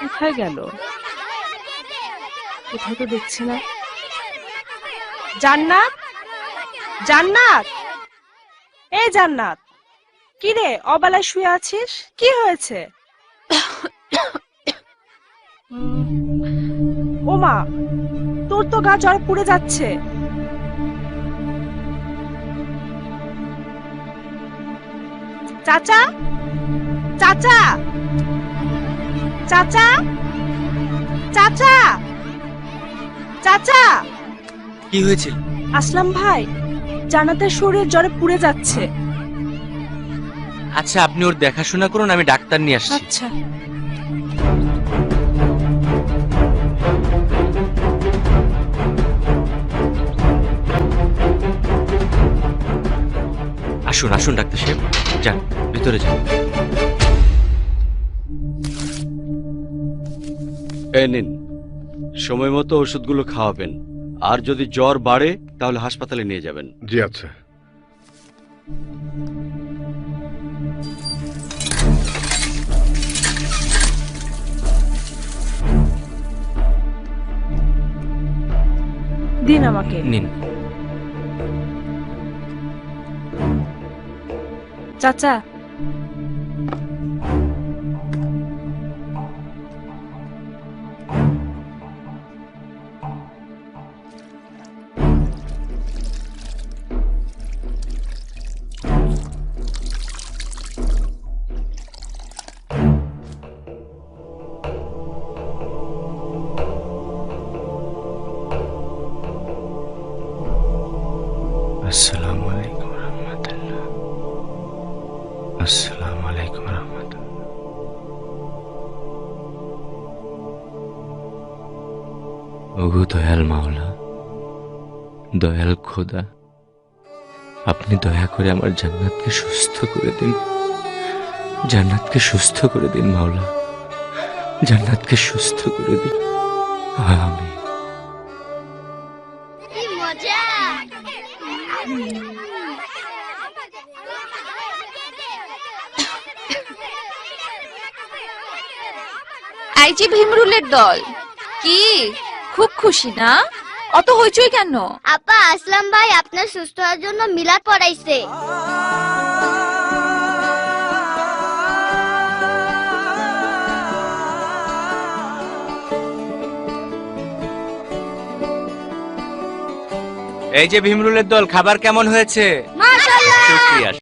কোথায় গেল? কোথাও তো দেখছি না। জান্নাত? জান্নাত? এ জান্নাত, কি রে, অবেলায় শুয়ে আছিস? কি হয়েছে? ওমা তোর তো গা জ্বরে পুড়ে যাচ্ছে। চাচা? চাচা। চাচা। চাচা। চাচা। কি হয়েছিল আসলাম ভাই জান্নাতের শরীর জ্বরে পুড়ে যাচ্ছে। আচ্ছা আপনি ওর দেখাশোনা করুন আমি ডাক্তার নিয়ে আসছি। আচ্ছা। আসুন আসুন ডাক্তার সাহেব। যান ভিতরে যান। নিন সময় মতো ওষুধগুলো খাওয়াবেন। আর যদি জ্বর বাড়ে তাহলে হাসপাতালে নিয়ে যাবেন। জি আচ্ছা। দিন আমাকে। নিন। চাচা আসসালামু রহমতুল্লাহ। ওগো দয়াল মাওলা, দয়াল খোদা, আপনি দয়া করে আমার জান্নাতকে সুস্থ করে দিন। জান্নাতকে সুস্থ করে দিন মাওলা, জান্নাতকে সুস্থ করে দিন। আমি মজা! এই যে ভীমরুলের দল। কি? খুব খুশি না? অত হইচই কেন? আপা আসলাম ভাই আপনার সুস্থ হওয়ার জন্য মিলাদ পড়াইছে। এই যে ভীমরুলের দল খাবার কেমন হয়েছে? মা